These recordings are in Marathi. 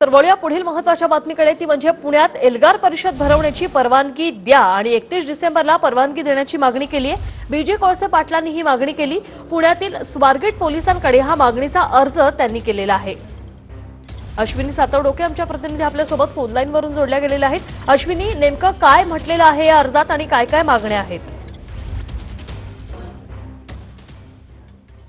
तर वळूया पुढील महत्त्वाच्या बातमीकडे. ती म्हणजे पुण्यात एल्गार परिषद भरवण्याची परवानगी द्या आणि एकतीस डिसेंबरला परवानगी देण्याची मागणी केली आहे बीजे कोळसे पाटलांनी ही मागणी केली. पुण्यातील स्वारगेट पोलिसांकडे हा मागणीचा अर्ज त्यांनी केलेला आहे. अश्विनी सातवडोके आमच्या प्रतिनिधी आपल्यासोबत फोन जोडल्या गेलेल्या आहेत. अश्विनी नेमकं काय म्हटलेलं आहे या अर्जात आणि काय काय मागण्या आहेत?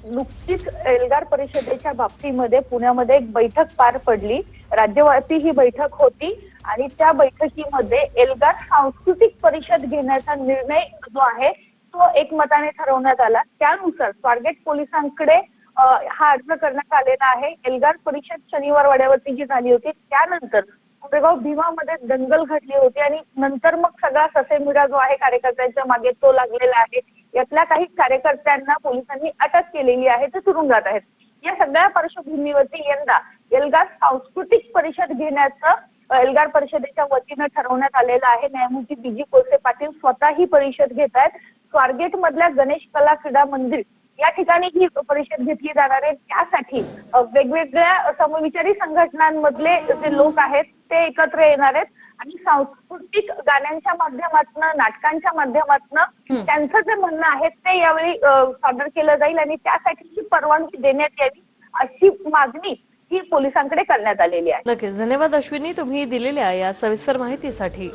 नुकतीच एल्गार परिषदेच्या बाबतीमध्ये पुण्यामध्ये एक बैठक पार पडली. राज्यव्यापी ही बैठक होती आणि त्या बैठकीमध्ये एल्गार सांस्कृतिक परिषद घेण्याचा निर्णय जो आहे तो एकमताने ठरवण्यात आला. त्यानुसार स्वारगेट पोलिसांकडे हा अर्ज करण्यात आलेला आहे. एल्गार परिषद शनिवार वाड्यावरती जी झाली होती त्यानंतर कोरेगाव भीमामध्ये दंगल घडली होती आणि नंतर मग सगळा ससेमिरा जो आहे कार्यकर्त्यांच्या मागे तो लागलेला आहे. यातल्या काही कार्यकर्त्यांना पोलिसांनी अटक केलेली आहे ते तुरुंगात आहेत. या सगळ्या पार्श्वभूमीवरती यंदा एल्गार सांस्कृतिक परिषद घेण्याचं एल्गार परिषदेच्या वतीनं ठरवण्यात आलेलं आहे. न्यायमूर्ती बीजी कोलसे पाटील स्वतः ही परिषद घेत आहेत. स्वारगेट मधल्या गणेश कला क्रीडा मंदिर या ठिकाणी ही परिषद घेतली जाणार आहे. त्यासाठी वेगवेगळ्या समविचारी संघटनांमधले जे लोक आहेत ते एकत्र येणार आहेत. आणि सांस्कृतिक गाण्यांच्या माध्यमातून नाटकांच्या माध्यमातून त्यांचं जे म्हणणं आहे ते यावेळी सादर केलं जाईल आणि त्यासाठी ही परवानगी देण्यात यावी अशी मागणी ही पोलिसांकडे करण्यात आलेली आहे. नक्कीच. धन्यवाद अश्विनी तुम्ही दिलेल्या या सविस्तर माहितीसाठी.